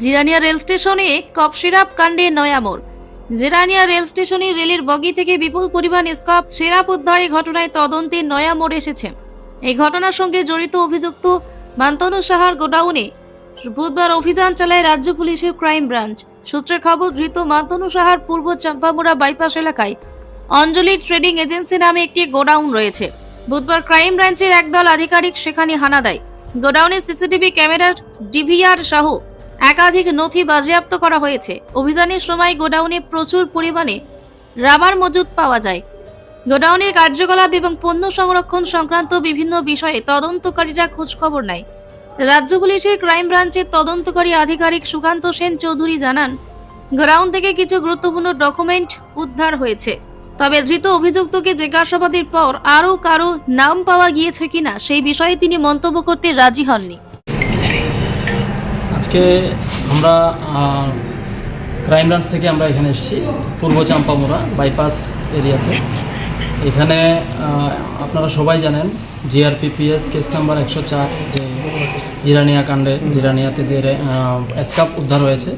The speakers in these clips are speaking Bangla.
জিরানিয়া রেল স্টেশনে কপ সিরাপ কাণ্ডে নয়ামোড়। জিরানিয়া রেল স্টেশনে রেলের বগি থেকে বিপুল পরিমাণ স্কপ সিরাপ উদ্ধারের ঘটনায় তদন্তে নয়ামোড় এসেছে। এই ঘটনার সঙ্গে জড়িত অভিযুক্ত মান্তনু সাহার গোডাউনে বুধবার অভিযান চালায় রাজ্য পুলিশের ক্রাইম ব্রাঞ্চ। সূত্রের খবর, ধৃত মান্তনু সাহার পূর্ব চাম্পামুড়া বাইপাস এলাকায় অঞ্জলি ট্রেডিং এজেন্সি নামে একটি গোডাউন রয়েছে। বুধবার ক্রাইম ব্রাঞ্চের একদল আধিকারিক সেখানে হানা দেয়। গোডাউনে সিসিটিভি ক্যামেরার ডিভিআর সহ একাধিক নথি বাজেয়াপ্ত করা হয়েছে। অভিযানের সময় গোডাউনে প্রচুর পরিমাণে রাবার মজুদ পাওয়া যায়। গোডাউনের কার্যকলাপ এবং পণ্য সংরক্ষণ সংক্রান্ত বিভিন্ন বিষয়ে তদন্তকারীরা খোঁজখবর নেয়। রাজ্য পুলিশের ক্রাইম ব্রাঞ্চের তদন্তকারী আধিকারিক সুকান্ত সেন চৌধুরী জানান, গোডাউন থেকে কিছু গুরুত্বপূর্ণ ডকুমেন্ট উদ্ধার হয়েছে। তবে ধৃত অভিযুক্তকে জিজ্ঞাসাবাদের পর আরও কারও নাম পাওয়া গিয়েছে কিনা সেই বিষয়ে তিনি মন্তব্য করতে রাজি হননি। আজকে আমরা ক্রাইম ব্রাঞ্চ থেকে আমরা এখানে এসেছি, পূর্ব চাম্পামোড়া বাইপাস এরিয়াতে। এখানে আপনারা সবাই জানেন জিআরপিপিএস কেস নাম্বার একশো চার, যে জিরানিয়া কাণ্ডে, জিরানিয়াতে যে স্কাপ উদ্ধার হয়েছে।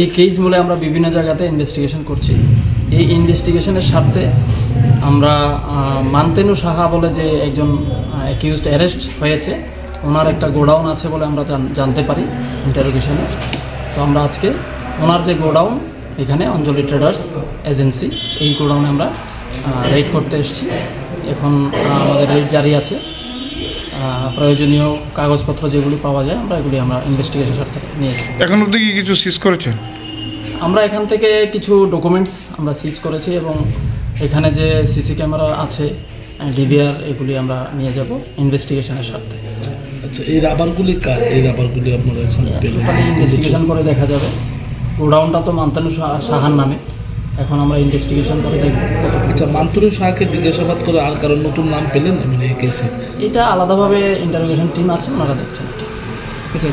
এই কেস মূলে আমরা বিভিন্ন জায়গাতে ইনভেস্টিগেশন করছি। এই ইনভেস্টিগেশনের স্বার্থে আমরা মান্তেনু সাহা বলে যে একজন অ্যাকিউজড অ্যারেস্ট হয়েছে। ওনার একটা গোডাউন আছে বলে আমরা জান- জানতে পারি ইন্টারোগেশনে তো আমরা আজকে ওনার যে গোডাউন এখানে অঞ্জলি ট্রেডার্স এজেন্সি এই গোডাউনে আমরা রেড করতে এসেছি। এখন আমাদের রেড জারি আছে। প্রয়োজনীয় কাগজপত্র যেগুলি পাওয়া যায় আমরা এগুলি আমরা ইনভেস্টিগেশন স্বার্থে নিয়ে যাই এখন অব্দি কি কিছু সিজ করেছেন? আমরা এখান থেকে কিছু ডকুমেন্টস আমরা সিজ করেছি এবং এখানে যে সিসি ক্যামেরা আছে ডিভিআর এগুলি আমরা নিয়ে যাব ইনভেস্টিগেশনের স্বার্থে আচ্ছা এই রাবারগুলি কাজ যে রাবারগুলি আপনারা এখানে ইনভেস্টিগেশন করে দেখা যাবে। গোডাউনটা তো মান্তানু সাহার নামে। এখন আমরা ইনভেস্টিগেশন করে দেখব আচ্ছা মান্তুরু শাহকে জিজ্ঞাসাবাদ করে আর কারণ নতুন নাম পেলেন? মানে এই কেসে এটা আলাদাভাবে ইন্টারোগেশন টিম আছে ওনারা দেখছেন আচ্ছা